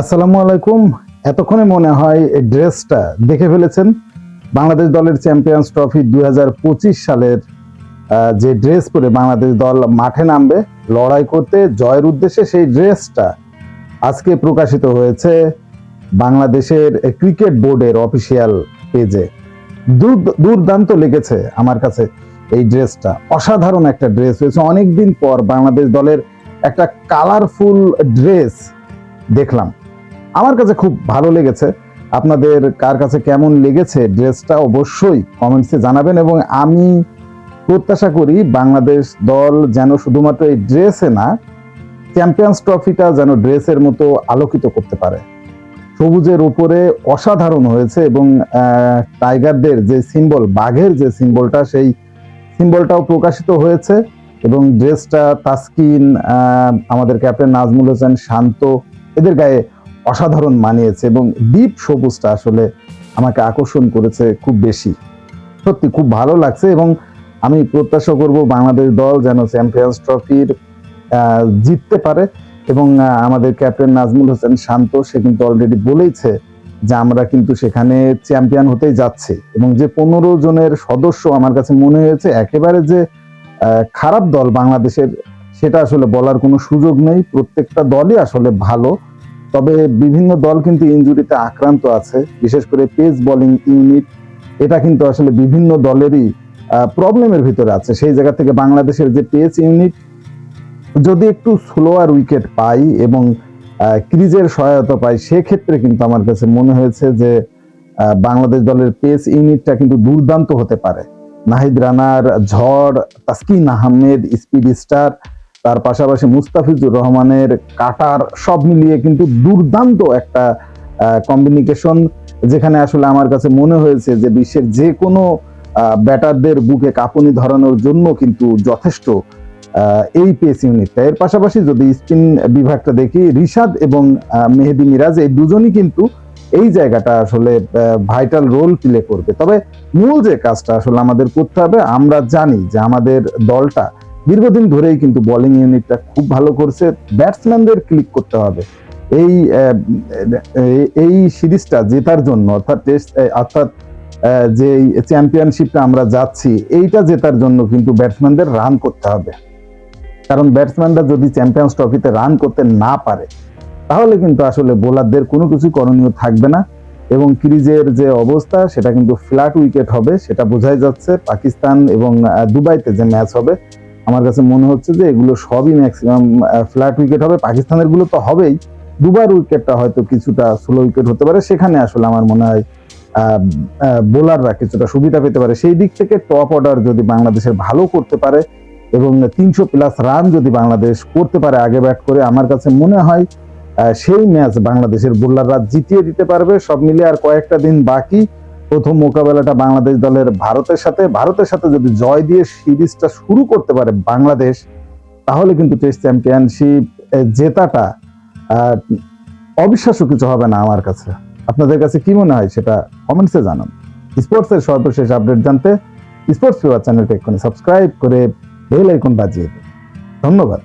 আসসালামু আলাইকুম। এতক্ষণে মনে হয় এই ড্রেসটা দেখে ফেলেছেন বাংলাদেশ দলের চ্যাম্পিয়ন্স ট্রফি দু হাজার পঁচিশ সালের যে ড্রেস পরে বাংলাদেশ দল মাঠে নামবে, লড়াই করতে জয়ের উদ্দেশ্যে সেই ড্রেসটা আজকে প্রকাশিত হয়েছে বাংলাদেশের ক্রিকেট বোর্ডের অফিসিয়াল পেজে। দুর্দান্ত লেগেছে আমার কাছে এই ড্রেসটা। অসাধারণ একটা ড্রেস হয়েছে। অনেকদিন পর বাংলাদেশ দলের একটা কালারফুল ড্রেস দেখলাম। আমার কাছে খুব ভালো লেগেছে। আপনাদের কার কাছে কেমন লেগেছে ড্রেসটা অবশ্যই কমেন্টসে জানাবেন এবং আমি প্রত্যাশা করি বাংলাদেশ দল যেন শুধুমাত্র এই ড্রেসে না চ্যাম্পিয়ন্স ট্রফিটা যেন ড্রেসের মতো আলোকিত করতে পারে। সবুজের উপরে অসাধারণ হয়েছে এবং টাইগারদের যে সিম্বল, বাঘের যে সিম্বলটা, সেই সিম্বলটাও প্রকাশিত হয়েছে এবং ড্রেসটা তাসকিন আমাদের ক্যাপ্টেন নাজমুল হোসেন শান্ত, এদের গায়ে অসাধারণ মানিয়েছে এবং ডিপ সবুজটা আসলে আমাকে আকর্ষণ করেছে খুব বেশি। সত্যি খুব ভালো লাগছে এবং আমি প্রত্যাশা করব বাংলাদেশ দল যেন চ্যাম্পিয়ন্স ট্রফির জিততে পারে এবং আমাদের ক্যাপ্টেন নাজমুল হোসেন শান্ত, সে কিন্তু অলরেডি বলেইছে যে আমরা কিন্তু সেখানে চ্যাম্পিয়ন হতেই যাচ্ছি এবং যে পনেরো জনের সদস্য আমার কাছে মনে হয়েছে একেবারে যে খারাপ দল বাংলাদেশের, সেটা আসলে বলার কোনো সুযোগ নেই। প্রত্যেকটা দলই আসলে ভালো। তবে বিভিন্ন দল কিন্তু ইনজুরিতে আক্রান্ত আছে, বিশেষ করে পেস বোলিং ইউনিট। এটা কিন্তু আসলে বিভিন্ন দলেরই প্রবলেমের ভিতরে আছে। সেই জায়গা থেকে বাংলাদেশের যে পেস ইউনিট, যদি একটু স্লোয়ার উইকেট পাই এবং ক্রিজের সহায়তা পাই, সেক্ষেত্রে কিন্তু আমার কাছে মনে হয়েছে যে বাংলাদেশ দলের পেস ইউনিটটা কিন্তু দুর্দান্ত হতে পারে। নাহিদ রানার, ঝড়, তাসকিন আহমেদ, স্পিড স্টার তার পাশাপাশি মুস্তাফিজুর রহমানের কাটার সব মিলিয়ে কিন্তু দুর্দান্ত একটা কম্বিনিকেশন যেখানে আসলে আমার কাছে মনে হয়েছে যে বিশ্বের যে কোনো ব্যাটারদের বুকে কাঁপুনি ধরানোর জন্য কিন্তু যথেষ্ট এই পেস ইউনিটটা এর পাশাপাশি যদি স্পিন বিভাগটা দেখি, রিশাদ এবং মেহেদি মিরাজ, এই দুজনই কিন্তু এই জায়গাটা আসলে ভাইটাল রোল প্লে করবে। তবে মূল যে কাজটা আসলে আমাদের করতে হবে, আমরা জানি যে আমাদের দলটা দীর্ঘদিন ধরেই কিন্তু বোলিং ইউনিটটা খুব ভালো করছে। ব্যাটসম্যানদের ক্লিক করতে হবে। এই এই- সিরিজটা জেতার জন্য, অর্থাৎ টেস্ট অর্থাৎ যে চ্যাম্পিয়নশিপটা আমরা যাচ্ছি, এইটা জেতার জন্য কিন্তু ব্যাটসম্যানদের রান করতে হবে। কারণ ব্যাটসম্যানরা যদি চ্যাম্পিয়ন্স ট্রফিতে রান করতে না পারে, তাহলে কিন্তু আসলে বোলারদের কোনো কিছু করণীয় থাকবে না। এবং ক্রিজের যে অবস্থা, সেটা কিন্তু ফ্ল্যাট উইকেট হবে, সেটা বোঝাই যাচ্ছে। পাকিস্তান এবং দুবাইতে যে ম্যাচ হবে আমার কাছে মনে হচ্ছে যে এগুলো সবই ম্যাক্সিমাম ফ্ল্যাট উইকেট হবে। পাকিস্তানেরগুলো তো হবেই। দুবার উইকেটটা হয়তো কিছুটা স্লো উইকেট হতে পারে। সেখানে আসলে আমার মনে হয় বোলাররা কিছুটা সুবিধা পেতে পারে। সেই দিক থেকে টপ অর্ডার যদি বাংলাদেশের ভালো করতে পারে এবং তিনশো প্লাস রান যদি বাংলাদেশ করতে পারে আগে ব্যাট করে, আমার কাছে মনে হয় সেই ম্যাচ বাংলাদেশের বোলাররা জিতিয়ে দিতে পারবে। সব মিলিয়ে আর কয়েকটা দিন বাকি। প্রথম মোকাবেলাটা বাংলাদেশ দলের ভারতের সাথে। ভারতের সাথে যদি জয় দিয়ে সিরিজটা শুরু করতে পারে বাংলাদেশ, তাহলে কিন্তু টেস্ট চ্যাম্পিয়নশিপ জেতাটা অবিশ্বাস্য কিছু হবে না আমার কাছে। আপনাদের কাছে কি মনে হয় সেটা কমেন্টসে জানান। স্পোর্টসের সর্বশেষ আপডেট জানতে স্পোর্টস ফিওয়ার চ্যানেলটা এক্ষুনি সাবস্ক্রাইব করে বেল আইকন বাজিয়ে ধন্যবাদ।